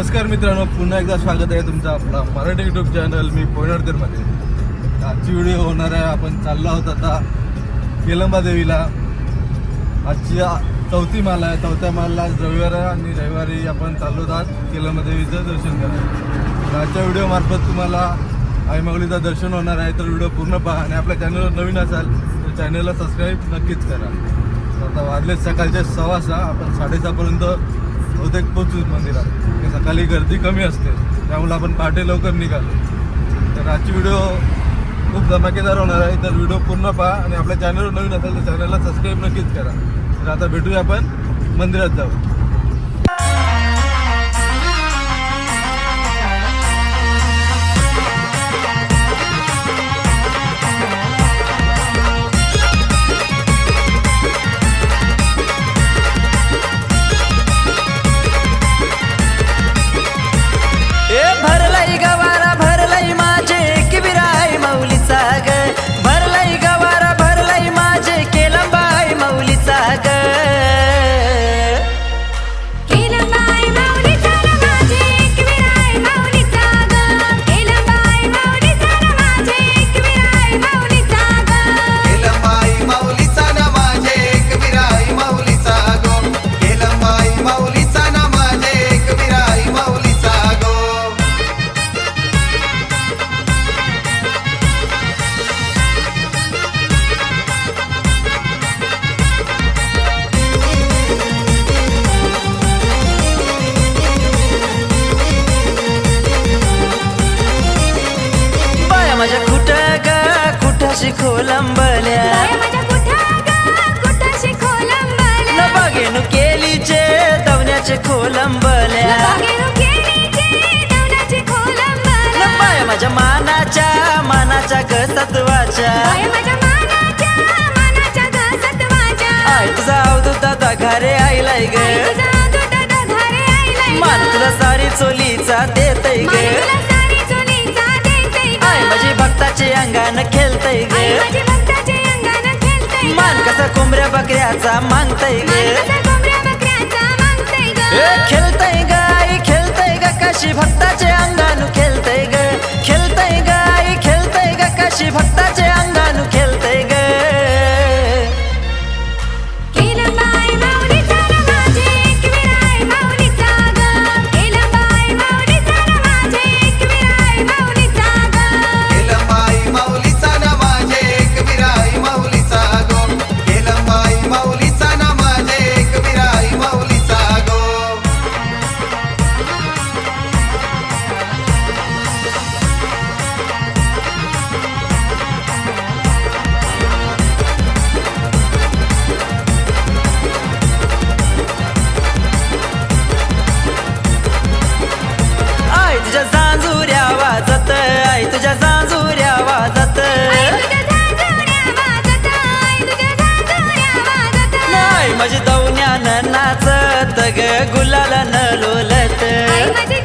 नमस्कार मित्रांनो पुन्हा एकदा स्वागत आहे तुमचं आपला मराठी युट्यूब चॅनल मी मध्ये आजची व्हिडिओ होणार आहे आपण चाललो आहोत आता केलंबा देवीला. आजची चौथी माला आहे चौथ्या मालला आज रविवार आहे आणि रविवारी आपण चाललो आहोत केलंबा देवीचं दर्शन करायला. आजच्या व्हिडिओमार्फत तुम्हाला आई दर्शन होणार आहे तर व्हिडिओ पूर्ण पहा आणि आपल्या चॅनलवर नवीन असाल तर चॅनलला सबस्क्राईब नक्कीच करा. आता वाजले सकाळचे सव्वा सहा आपण साडेसहापर्यंत बहुतेक पोचू मंदिरात सकाळी गर्दी कमी असते. त्यामुळे आपण पहाटे लवकर निघालो. तर आजची व्हिडिओ खूप धमाकेदार होणार आहे. तर व्हिडिओ पूर्ण पहा आणि आपल्या चॅनलवर नवीन असेल तर चॅनलला सबस्क्राईब नक्कीच करा. तर आता भेटूया आपण मंदिरात जाऊ खोलंबल्या बाया माझ्या कुठा ग? कुठाशी खोलंबल्या. न बघेनु केलीचे दवण्याचे खोलंबल्या. बागेनु बाया माझ्या मानाच्या मानाच्या ग सत्वाच्या. आय तुझा अवधूत दादा घरे आईलाय ग. मान तुला सारी चोलीचा देतय ग. भक्ताचे अंगान खेळतय ग. मान कसा कोंबड्या बकऱ्याचा मागतय ग. खेळतय ग आई खेळतय ग. काशी भक्ताचे अंगानु गुलाला ग गुलालानं लोलत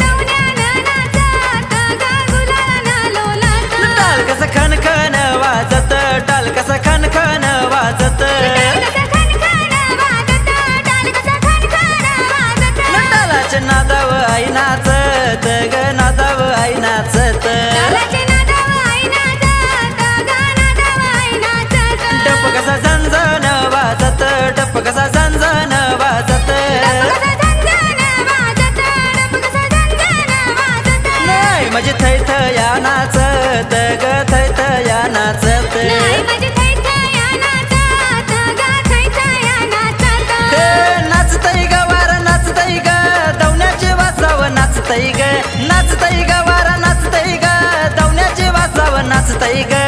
नाचतय नाही माझी थैथया ग थैथया नाचत. ग दवण्याचे वासाव नाचतय ग. नाचतय ग वारा नाचतई ग. दवण्याचे वासाव नाचतय ग.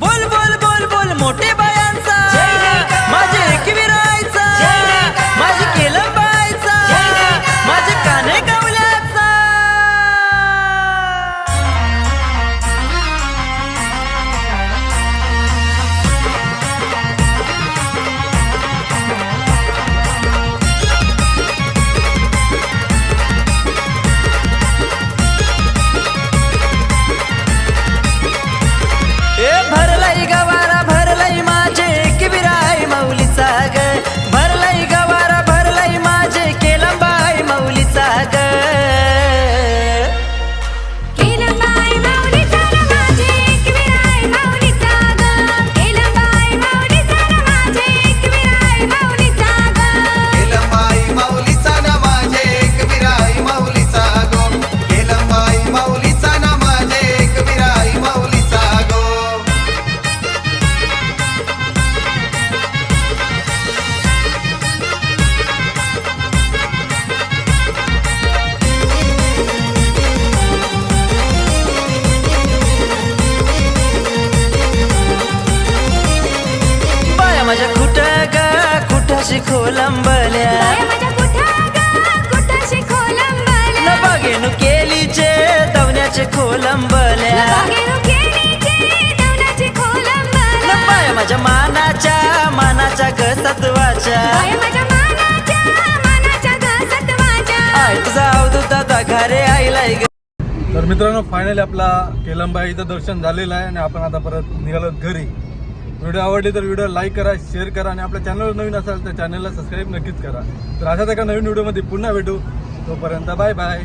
बोल बोल बोल बोल मोठे बायांचा. माझे एकविरायचा खोलंबल्या. बागेनु केलीचे दवण्याचे खोलंबल्या. बाया माझ्या मानाच्या मानाच्या ग सत्वाच्या. आय तुझा अवधूत दादा घरे आईलाय ग. तर मित्रांनो फायनली आपला केलंबाईचं दर्शन झालेलं आहे आणि आपण आता परत निघालो घरी. व्हिडिओ आवडली तर व्हिडिओ लाईक करा शेअर करा आणि आपल्या चॅनलवर नवीन असाल तर चॅनलला सबस्क्राईब नक्कीच करा. तर अशाच एका नवीन व्हिडिओमध्ये पुन्हा भेटू. तोपर्यंत बाय बाय.